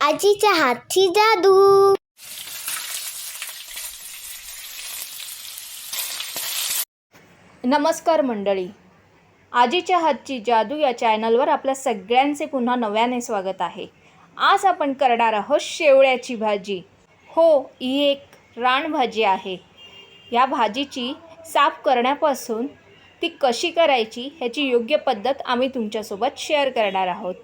आजीच्या हातची जादू. नमस्कार मंडळी. आजीच्या हातची जादू या चॅनलवर आपल्या सगळ्यांचे पुन्हा नव्याने स्वागत आहे. आज आपण करणार आहोत शेवळ्याची भाजी. हो ही एक रानभाजी आहे. या भाजीची साफ करण्यापासून ती कशी करायची ह्याची योग्य पद्धत आम्ही तुमच्यासोबत शेअर करणार आहोत.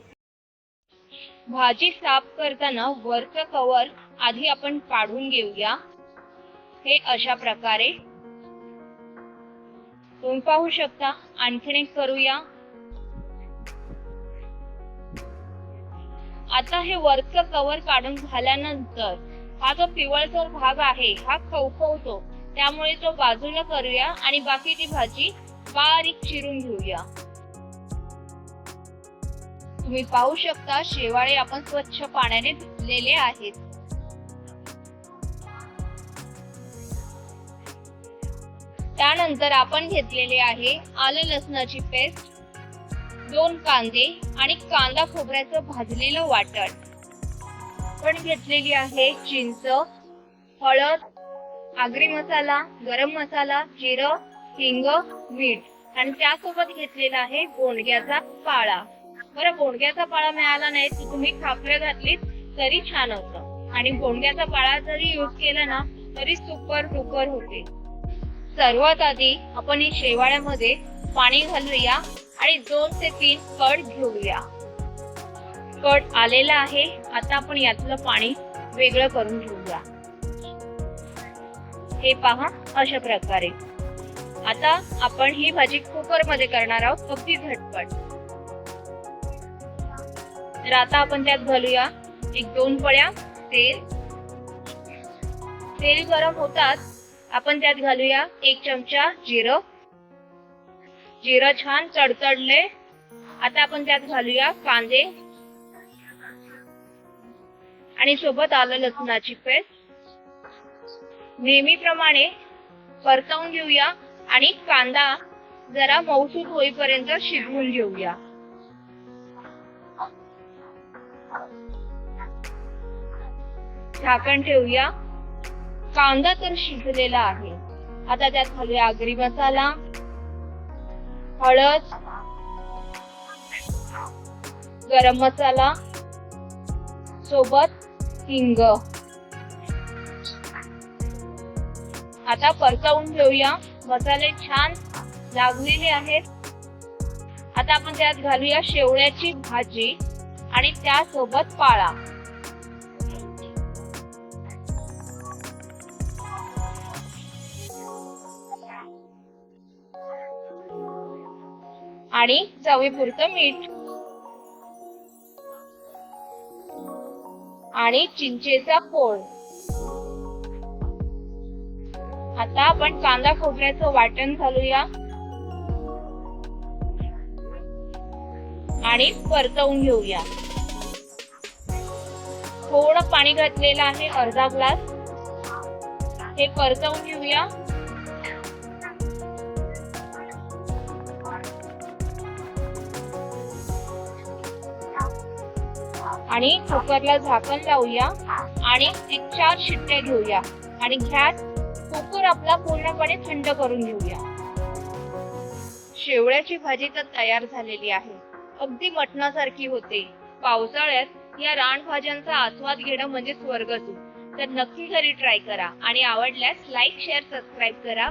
भाजी साफ करताना वरचं कवर आधी आपण काढून घेऊया. हे अशा प्रकारे. तुम्ही पाहू शकता आणखीन एक करूया. आता हे वरचं कवर काढून झाल्यानंतर हा जो पिवळसर भाग आहे हा खवखवतो. त्यामुळे तो बाजूला करूया आणि बाकीची भाजी बारीक चिरून घेऊया. तुम्ही पाहू शकता शेवाळे आपण स्वच्छ पाण्याने धुतलेले आहेत. त्यानंतर आपण घेतलेले आहे आलं लसणाची पेस्ट दोन कांदे आणि कांदा खोबऱ्याचं भाजलेलं वाटण. पण घेतलेली आहे चिंच हळद आगरी मसाला गरम मसाला जिरं हिंग मीठ आणि त्यासोबत घेतलेला आहे गोंडग्याचा पाळा. बरं बोंडग्याचा पाळा मिळाला नाही तर तुम्ही खापरे घातलीत तरी छान होतं. आणि बोंडग्याचा पाळा जरी युज केला ना तरी सुपर डुपर होते. सर्वात आधी आपण ही शेवाळ्यामध्ये पाणी घालूया आणि दोन ते तीन कड घेऊया. कड आलेला आहे आता आपण यातलं पाणी वेगळं करून घेऊया. हे पहा अशा प्रकारे. आता आपण ही भाजी कुकरमध्ये करणार आहोत अगदी झटपट. तर आता आपण त्यात घालूया एक दोन पळ्या तेल. तेल गरम होतात आपण त्यात घालूया एक चमचा जिरं. जिरं छान चडचडले. आता आपण त्यात घालूया कांदे. आणि सोबत आलं लसणाची पेस्ट. नेहमीप्रमाणे परतवून घेऊया आणि कांदा जरा मऊसूत होईपर्यंत शिजवून घेऊया. झाकण ठेवूया. कांदा तर शिजलेला आहे. आता त्यात घालूया आगरी मसाला हळद गरम मसाला सोबत हिंग. आता परतवून ठेवूया मसाले छान लागलेले आहेत. आता आपण त्यात घालूया शेवळ्याची भाजी आणि त्यासोबत पाळा आणि चवीपुरतं मीठ. आणि चिंचेचा कोळ आता आपण कांदा खोबऱ्याचं वाटण घालूया. आणि परतवून घेऊया. थोडं पाणी घातलेलं आहे अर्धा ग्लास. हे परतवून घेऊया. आणि कुकरला झाकण लावूया आणि एक चार शिट्ट्या घेऊया. आणि गॅस कुकर आपला पूर्णपणे थंड करून घेऊया. शेवळ्याची भाजी तर तयार झालेली आहे. अगदी मटणासारखी होते. पावसाळ्यात या रानभाज्यांचा आस्वाद घेणं म्हणजे स्वर्गच. तर नक्की घरी ट्राय करा आणि आवडल्यास लाईक शेअर सबस्क्राईब करा.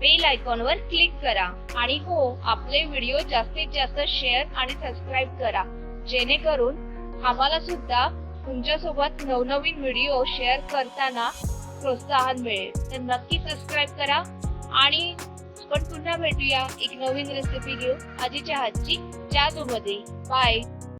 बेल आयकॉनवर क्लिक करा. आणि हो आपले व्हिडिओ जास्तीत जास्त शेअर आणि सबस्क्राईब करा. जेणेकरून आम्हाला सुद्धा तुमच्यासोबत नवनवीन व्हिडिओ शेअर करताना प्रोत्साहन मिळेल. तर नक्की सबस्क्राईब करा आणि आपण पुन्हा भेटूया एक नवीन रेसिपी घेऊन आजीच्या हातची जादूमध्ये. बाय